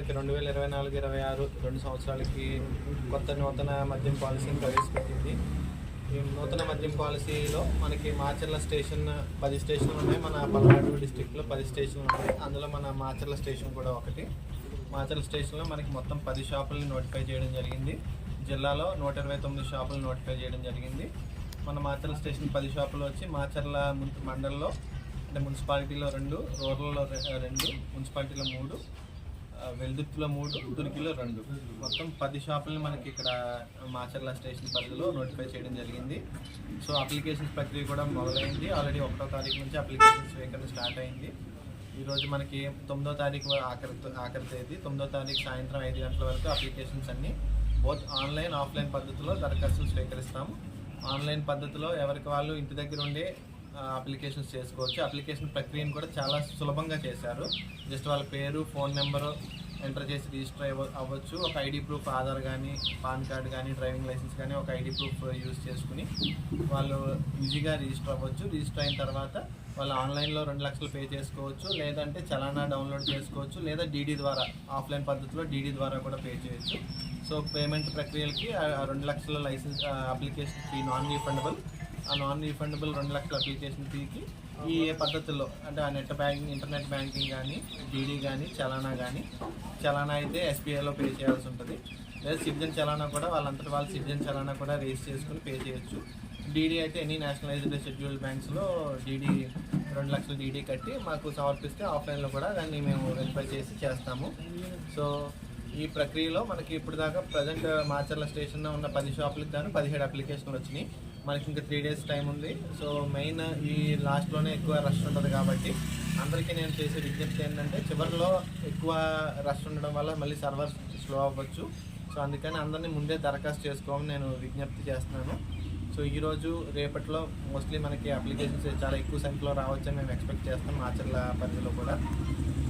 మనకి రెండు వేల ఇరవై నాలుగు ఇరవై ఆరు రెండు సంవత్సరాలకి కొత్త నూతన మద్యం పాలసీని ప్రవేశపెట్టింది. ఈ నూతన మద్యం పాలసీలో మనకి మాచర్ల స్టేషన్ పది స్టేషన్లు ఉన్నాయి. మన పల్నాడు డిస్టిక్లో పది స్టేషన్లు ఉన్నాయి. అందులో మన మాచర్ల స్టేషన్ కూడా ఒకటి. మాచర్ల స్టేషన్లో మనకి మొత్తం పది షాపుల్ని నోటిఫై చేయడం జరిగింది. జిల్లాలో నూట ఇరవై తొమ్మిది షాపులు నోటిఫై చేయడం జరిగింది. మన మాచర్ల స్టేషన్ పది షాపులు వచ్చి మాచర్ల మండలంలో అంటే మున్సిపాలిటీలో రెండు రూరల్లో రెండు మున్సిపాలిటీలో మూడు వెల్దుర్తిలో మూడు దుర్గిలో రెండు. మొత్తం పది షాపులను మనకి ఇక్కడ మాచర్ల స్టేషన్ పరిధిలో నోటిఫై చేయడం జరిగింది. సో అప్లికేషన్స్ ప్రక్రియ కూడా మొదలైంది. ఆల్రెడీ ఒకటో తారీఖు నుంచి అప్లికేషన్ స్వీకరణ స్టార్ట్ అయింది. ఈరోజు మనకి తొమ్మిదో తారీఖు ఆఖరి ఆఖరి తేదీ. తొమ్మిదో తారీఖు సాయంత్రం ఐదు గంటల వరకు అప్లికేషన్స్ అన్నీ బోత్ ఆన్లైన్ ఆఫ్లైన్ పద్ధతిలో దరఖాస్తులు స్వీకరిస్తాము. ఆన్లైన్ పద్ధతిలో ఎవరికి వాళ్ళు ఇంటి దగ్గర ఉండే అప్లికేషన్స్ చేసుకోవచ్చు. అప్లికేషన్ ప్రక్రియను కూడా చాలా సులభంగా చేశారు. జస్ట్ వాళ్ళ పేరు ఫోన్ నెంబరు ఎంటర్ చేసి రిజిస్టర్ అవ్వ అవ్వచ్చు. ఒక ఐడి ప్రూఫ్ ఆధార్ కానీ పాన్ కార్డ్ కానీ డ్రైవింగ్ లైసెన్స్ కానీ ఒక ఐడి ప్రూఫ్ యూజ్ చేసుకుని వాళ్ళు ఈజీగా రిజిస్టర్ అవ్వచ్చు. రిజిస్టర్ అయిన తర్వాత వాళ్ళు ఆన్లైన్లో రెండు లక్షలు పే చేసుకోవచ్చు. లేదంటే చలానా డౌన్లోడ్ చేసుకోవచ్చు. లేదా డీడీ ద్వారా ఆఫ్లైన్ పద్ధతిలో డీడీ ద్వారా కూడా పే చేయొచ్చు. సో పేమెంట్ ప్రక్రియలకి ఆ రెండు లక్షల licence application fee non refundable ఆ నాన్ రీఫండబుల్ రెండు లక్షల అప్లికేషన్ ఫీకి ఈ ఏ పద్ధతుల్లో అంటే ఆ నెట్ బ్యాంకింగ్ ఇంటర్నెట్ బ్యాంకింగ్ కానీ డీడీ కానీ చలానా కానీ చలానా అయితే ఎస్బీఐలో పే చేయాల్సి ఉంటుంది. లేదా సిటిజన్ చలానా కూడా వాళ్ళంతటి వాళ్ళ సిటిజన్ చలానా కూడా రేస్ చేసుకుని పే చేయొచ్చు. డీడీ అయితే ఎనీ నేషనలైజ్డ్ షెడ్యూల్డ్ బ్యాంక్స్లో డీడీ రెండు లక్షలు డీడీ కట్టి మాకు సమర్పిస్తే ఆఫ్లైన్లో కూడా దాన్ని మేము వెరిఫై చేసి చేస్తాము. సో ఈ ప్రక్రియలో మనకి ఇప్పుడు దాకా ప్రజెంట్ మాచర్ల స్టేషన్లో ఉన్న పది షాపులకు గాను పదిహేడు అప్లికేషన్లు వచ్చినాయి. మనకి ఇంకా త్రీ డేస్ టైం ఉంది. సో మెయిన్ ఈ లాస్ట్లోనే ఎక్కువ రష్ ఉంటుంది కాబట్టి అందరికీ నేను చేసే విజ్ఞప్తి ఏంటంటే చివరిలో ఎక్కువ రష్ ఉండడం వల్ల మళ్ళీ సర్వర్ స్లో అవ్వచ్చు. సో అందుకని అందరినీ ముందే దరఖాస్తు చేసుకోమని నేను విజ్ఞప్తి చేస్తున్నాను. సో ఈరోజు రేపట్లో మోస్ట్లీ మనకి అప్లికేషన్స్ చాలా ఎక్కువ సంఖ్యలో రావచ్చని మేము ఎక్స్పెక్ట్ చేస్తాం మాచర్ల పరిధిలో కూడా.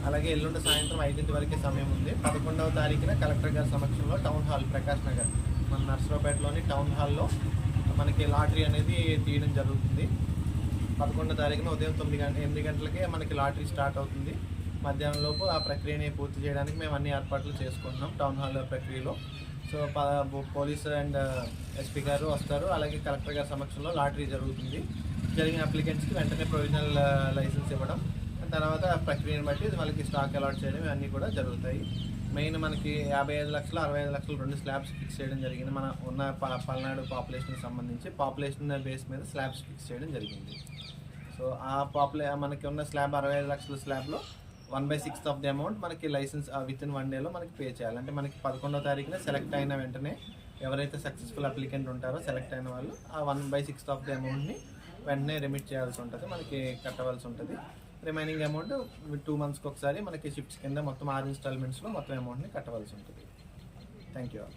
అలాగే ఎల్లుండి సాయంత్రం ఐదింటి వరకే సమయం ఉంది. పదకొండవ తారీఖున కలెక్టర్ గారి సమక్షంలో టౌన్ హాల్ ప్రకాష్ నగర్ మన నర్సరావుపేటలోని టౌన్ హాల్లో మనకి లాటరీ అనేది తీయడం జరుగుతుంది. పదకొండో తారీఖున ఉదయం తొమ్మిది గంట ఎనిమిది గంటలకే మనకి లాటరీ స్టార్ట్ అవుతుంది. మధ్యాహ్నం లోపు ఆ ప్రక్రియని పూర్తి చేయడానికి మేము అన్ని ఏర్పాట్లు చేసుకుంటున్నాం టౌన్ హాల్ ప్రక్రియలో. సో ప- పోలీస్ అండ్ ఎస్పీ గారు వస్తారు. అలాగే కలెక్టర్ గారి సమక్షంలో లాటరీ జరుగుతుంది. జరిగిన అప్లికెంట్స్కి వెంటనే ప్రొవిజనల్ లైసెన్స్ ఇవ్వడం. తర్వాత ప్రక్రియను బట్టి వాళ్ళకి స్టాక్ అలాట్ చేయడం ఇవన్నీ కూడా జరుగుతాయి. మెయిన్ మనకి యాభై ఐదు లక్షలు అరవై ఐదు లక్షలు రెండు స్లాబ్స్ ఫిక్స్ చేయడం జరిగింది. మన ఉన్న ప- పల్నాడు పాపులేషన్కి సంబంధించి పాపులేషన్ బేస్ మీద స్లాబ్స్ ఫిక్స్ చేయడం జరిగింది. సో ఆ పాపులే మనకి ఉన్న స్లాబ్ అరవై ఐదు లక్షల స్లాబ్లో one by sixth of the amount మనకి లైసెన్స్ విత్ ఇన్ వన్ డేలో మనకి పే చేయాలి. అంటే మనకి పదకొండో తారీఖున సెలెక్ట్ అయిన వెంటనే ఎవరైతే సక్సెస్ఫుల్ అప్లికెంట్ ఉంటారో సెలెక్ట్ అయిన వాళ్ళు ఆ one by sixth of the అమౌంట్ని వెంటనే రెమిట్ చేయాల్సి ఉంటుంది. మనకి కట్టవలసి ఉంటుంది. రిమైనింగ్ అమౌంట్ టూ మంత్స్కి ఒకసారి మనకి షిఫ్ట్స్ కింద మొత్తం ఆరు ఇన్స్టాల్మెంట్స్లో మొత్తం అమౌంట్ని కట్టవలసి ఉంటుంది. Thank you all